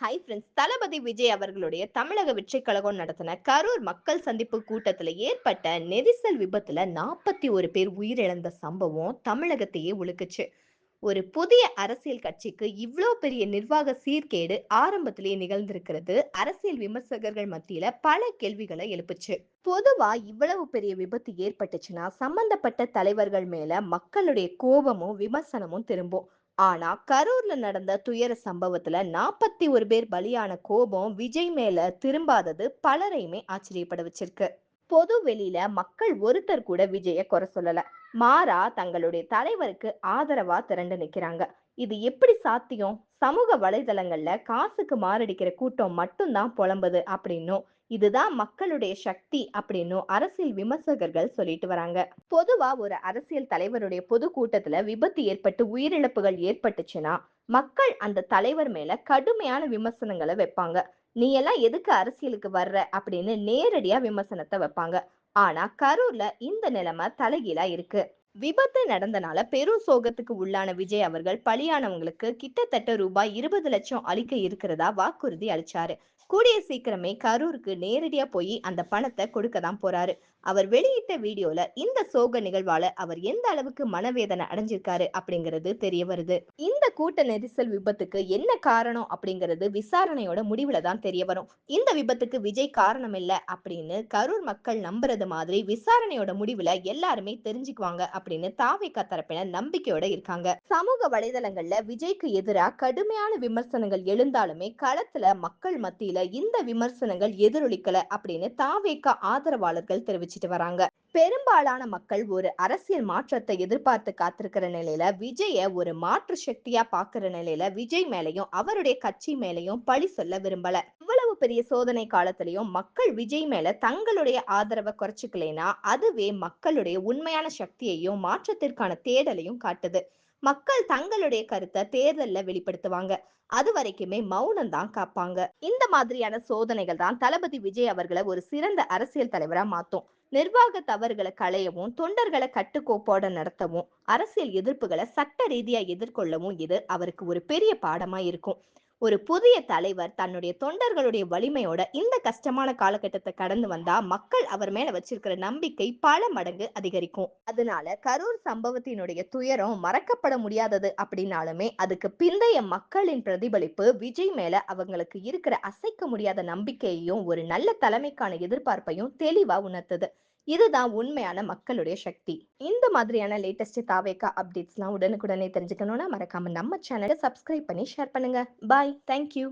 Hi friends தளபதி விஜய் அவர்களுடைய தமிழக வெற்றி கழகம் நடத்தின கரூர் மக்கள் சந்திப்பு கூட்டத்துல ஏற்பட்ட நெரிசல் விபத்துல நாற்பத்தி ஒரு பேர் உயிரிழந்த சம்பவம் தமிழகத்தையே உலுக்குச்சு ஒரு புதிய அரசியல் கட்சிக்கு இவ்வளோ பெரிய நிர்வாக சீர்கேடு ஆரம்பத்திலேயே நிகழ்ந்திருக்கிறது. அரசியல் விமர்சகர்கள் மத்தியில பல கேள்விகளை எழுப்புச்சு. பொதுவா இவ்வளவு பெரிய விபத்து ஏற்பட்டுச்சுன்னா சம்பந்தப்பட்ட தலைவர்கள் மேல மக்களுடைய கோபமும் விமர்சனமும் திரும்பும். ஆனா கரூர்ல நடந்த துயர சம்பவத்துல நாற்பத்தி ஒரு பேர் பலியான கோபம் விஜய் மேல திரும்பாதது பலரையுமே ஆச்சரியப்பட வச்சிருக்கு. பொது வெளியில மக்கள் ஒருத்தர் கூட விஜய குறை சொல்லல. மாறா தங்களுடைய தலைவருக்கு ஆதரவா திரண்டு நிக்கிறாங்க. இது எப்படி சாத்தியம்? சமூக வலைதளங்கள்ல காசுக்கு மாரடிக்கிற கூட்டம் மட்டும்தான் புலம்புது அப்படின்னும். இதுதான் மக்களுடைய சக்தி அப்படின்னும் அரசியல் விமர்சகர்கள் சொல்லிட்டு வராங்க. பொதுவா ஒரு அரசியல் தலைவருடைய பொது கூட்டத்துல விபத்து ஏற்பட்டு உயிரிழப்புகள் ஏற்பட்டுச்சுன்னா மக்கள் அந்த தலைவர் மேல கடுமையான விமர்சனங்களை வைப்பாங்க. நீ எல்லாம் எதுக்கு அரசியலுக்கு வர்ற? அப்படின்னு நேரடியா விமர்சனத்தை வைப்பாங்க. ஆனா கரூர்ல இந்த நிலைமை தலைகீழா இருக்கு. விபத்து நடந்தனால பெரும் சோகத்துக்கு உள்ளான விஜய் அவர்கள் பலியானவங்களுக்கு கிட்டத்தட்ட ரூபாய் இருபது லட்சம் அளிக்க இருக்கிறதா வாக்குறுதி அளிச்சாரு. கூடிய சீக்கிரமே கரூருக்கு நேரடியா போய் அந்த பணத்தை கொடுக்க தான் போறாரு. அவர் வெளியிட்ட வீடியோல இந்த சோக நிகழ்வால அவர் எந்த அளவுக்கு மனவேதனை அடைஞ்சிருக்காரு அப்படிங்கிறது தெரிய வருது. இந்த கூட்ட நெரிசல் விபத்துக்கு என்ன காரணம் அப்படிங்கிறது விசாரணையோட முடிவுல தான் தெரிய வரும். இந்த விபத்துக்கு விஜய் காரணம் இல்லை அப்படின்னு கரூர் மக்கள் நம்புறது மாதிரி விசாரணையோட முடிவுல எல்லாருமே தெரிஞ்சுக்குவாங்க அப்படின்னு தாவேக்கா தரப்பினர் நம்பிக்கையோட இருக்காங்க. சமூக வலைதளங்கள்ல விஜய்க்கு எதிராக கடுமையான விமர்சனங்கள் எழுந்தாலுமே களத்துல மக்கள் மத்தியில இந்த விமர்சனங்கள் எதிரொலிக்கல அப்படின்னு தாவேக்கா ஆதரவாளர்கள் தெரிவிச்சிட்டு வராங்க. பெரும்பாலான மக்கள் ஒரு அரசியல் மாற்றத்தை எதிர்பார்த்து காத்திருக்கிற நிலையில விஜய ஒரு மாற்று சக்தியா பாக்குற நிலையில விஜய் மேலையும் அவருடைய கட்சி மேலையும் பழி சொல்ல விரும்பல. பெரிய சோதனை காலத்திலையும் மக்கள் விஜய் மேல தங்களுடைய ஆதரவை குறைச்சிக்கலைனா அதுவே மக்களுடைய உண்மையான சக்தியையும் மாற்றத்திற்கான தேடலையும் காட்டுது. மக்கள் தங்களுடைய கருத்தை தேர்தல்ல வெளிப்படுத்துவாங்க. அது வரைக்குமே மௌனம் தான் காப்பாங்க. இந்த மாதிரியான சோதனைகள் தான் தளபதி விஜய் அவர்களை ஒரு சிறந்த அரசியல் தலைவரா மாத்தும். நிர்வாக தவறுகளை களையவும் தொண்டர்களை கட்டுக்கோப்போட நடத்தவும் அரசியல் எதிர்ப்புகளை சட்ட ரீதியா எதிர்கொள்ளவும் இது அவருக்கு ஒரு பெரிய பாடமா இருக்கும். ஒரு புதிய தலைவர் தன்னுடைய தொண்டர்களுடைய வலிமையோட இந்த கஷ்டமான காலகட்டத்தை கடந்து வந்தா மக்கள் அவர் மேல வச்சிருக்கிற நம்பிக்கை பல மடங்கு அதிகரிக்கும். அதனால கரூர் சம்பவத்தினுடைய துயரம் மறக்கப்பட முடியாதது அப்படின்னாலுமே அதுக்கு பிந்தைய மக்களின் பிரதிபலிப்பு விஜய் மேல அவங்களுக்கு இருக்கிற அசைக்க முடியாத நம்பிக்கையையும் ஒரு நல்ல தலைமைக்கான எதிர்பார்ப்பையும் தெளிவா உணர்த்துது. இதுதான் உண்மையான மக்களுடைய சக்தி. இந்த மாதிரியான லேட்டஸ்ட் தாவேக்கா அப்டேட்ஸ்லாம் உடனுக்குடனே தெரிஞ்சுக்கணும்னா மறக்காம நம்ம சேனலை சப்ஸ்கிரைப் பண்ணி ஷேர் பண்ணுங்க. Bye thank you